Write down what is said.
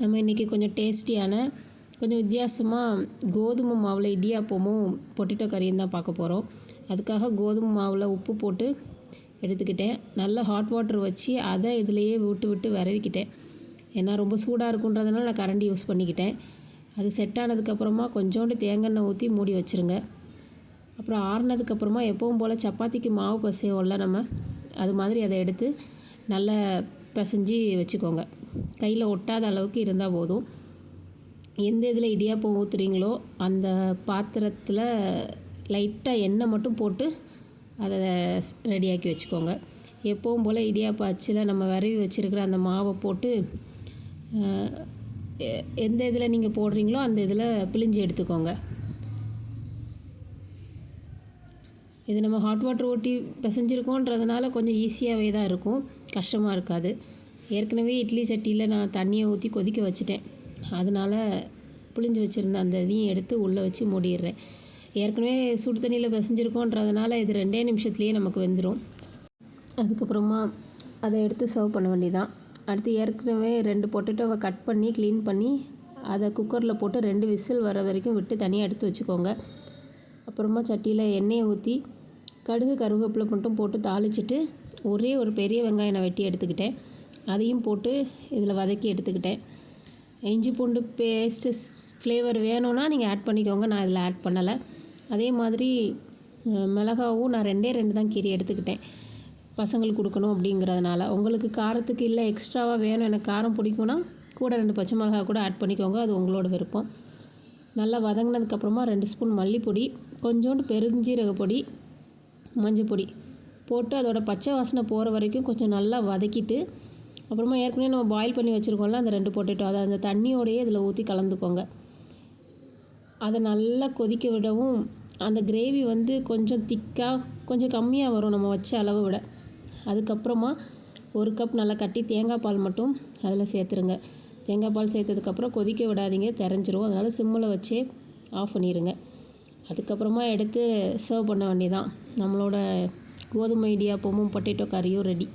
நம்ம இன்றைக்கி கொஞ்சம் டேஸ்டியான கொஞ்சம் வித்தியாசமாக கோதுமை மாவில் இடியாப்பமும் பொட்டேட்டோ கறியும் தான் பார்க்க போகிறோம் அதுக்காக கோதுமை மாவில் உப்பு போட்டு எடுத்துக்கிட்டேன். நல்ல ஹாட் வாட்டர் வச்சு அதை இதுலேயே விட்டு விட்டு விரவிக்கிட்டேன். ஏன்னா ரொம்ப சூடாக இருக்குன்றதுனால நான் கரண்டி யூஸ் பண்ணிக்கிட்டேன். அது செட் ஆனதுக்கப்புறமா கொஞ்சோண்டு தேங்காய் எண்ணெய் ஊற்றி மூடி வச்சுருங்க. அப்புறம் ஆறுனதுக்கப்புறமா எப்பவும் போல் சப்பாத்திக்கு மாவு பசையோம்ல நம்ம அது மாதிரி அதை எடுத்து நல்லா பிசைஞ்சு வச்சுக்கோங்க. கையில் ஒட்டாத அளவுக்கு இருந்தால் போதும். எந்த இதில் இடியாப்பம் ஊற்றுறீங்களோ அந்த பாத்திரத்தில் லைட்டாக எண்ணெய் மட்டும் போட்டு அதை ரெடியாக்கி வச்சுக்கோங்க. எப்பவும் போல் இடியாப்பம் அச்சில் நம்ம விரவி வச்சுருக்கிற அந்த மாவை போட்டு எ- எந்த இதில் நீங்கள் போடுறீங்களோ அந்த இதில் பிழிஞ்சு எடுத்துக்கோங்க. இது நம்ம ஹாட் வாட்டர் ஓட்டி பிசைஞ்சிருக்கோன்றதுனால கொஞ்சம் ஈஸியாகவே தான் இருக்கும். கஷ்டமாக இருக்காது. ஏற்கனவே இட்லி சட்டியில் நான் தண்ணியை ஊற்றி கொதிக்க வச்சுட்டேன். அதனால் புளிஞ்சு வச்சுருந்த அந்த இதையும் எடுத்து உள்ளே வச்சு மூடிடுறேன். ஏற்கனவே சுடு தண்ணியில் பிசைஞ்சிருக்கோன்றதுனால இது ரெண்டே நிமிஷத்துலேயே நமக்கு வெந்துடும் அதுக்கப்புறமா அதை எடுத்து சர்வ் பண்ண வேண்டியதான் அடுத்து ஏற்கனவே ரெண்டு பொட்டேட்டோவை கட் பண்ணி க்ளீன் பண்ணி அதை குக்கரில் போட்டு ரெண்டு விசில் வர வரைக்கும் விட்டு தனியாக எடுத்து வச்சுக்கோங்க. அப்புறமா சட்டியில் எண்ணெயை ஊற்றி கடுகு கருவேப்பிலை மட்டும் போட்டு தாளிச்சிட்டு ஒரே ஒரு பெரிய வெங்காயம் நான் வெட்டி எடுத்துக்கிட்டேன். அதையும் போட்டு இதில் வதக்கி எடுத்துக்கிட்டேன். இஞ்சி பூண்டு பேஸ்ட்டு ஃப்ளேவர் வேணும்னா நீங்கள் ஆட் பண்ணிக்கோங்க. நான் இதில் ஆட் பண்ணலை. அதே மாதிரி மிளகாவும் நான் ரெண்டே ரெண்டு தான் கீரி எடுத்துக்கிட்டேன். பசங்களுக்கு கொடுக்கணும் அப்படிங்கிறதுனால. உங்களுக்கு காரத்துக்கு இல்லை எக்ஸ்ட்ராவாக வேணும் எனக்கு காரம் பிடிக்கும்னா கூட ரெண்டு பச்சை மிளகா கூட ஆட் பண்ணிக்கோங்க. அது உங்களோட விருப்பம். நல்லா வதங்கினதுக்கப்புறமா ரெண்டு ஸ்பூன் மல்லிப்பொடி கொஞ்சோண்டு பெருஞ்சீரக பொடி மஞ்சள் பொடி போட்டு அதோடய பச்சை வாசனை போகிற வரைக்கும் கொஞ்சம் நல்லா வதக்கிட்டு அப்புறமா ஏற்கனவே நம்ம பாயில் பண்ணி வச்சுருக்கோம்ல அந்த ரெண்டு பொட்டேட்டோ அதை அந்த தண்ணியோடையே இதில் ஊற்றி கலந்துக்கோங்க. அதை நல்லா கொதிக்க விடவும் அந்த கிரேவி வந்து கொஞ்சம் திக்காக கொஞ்சம் கம்மியாக வரும் நம்ம வச்ச அளவை விட. அதுக்கப்புறமா ஒரு கப் நல்லா கட்டி தேங்காய் பால் மட்டும் அதில் சேர்த்துருங்க. தேங்காய் பால் சேர்த்ததுக்கப்புறம் கொதிக்க விடாதீங்க தெரிஞ்சிரும். அதனால் சிம்மில் வச்சே ஆஃப் பண்ணிடுங்க அதுக்கப்புறமா எடுத்து சர்வ் பண்ண வேண்டியதான் நம்மளோட கோதுமை இடியாப்பமும் பொட்டேட்டோ கறியும் ரெடி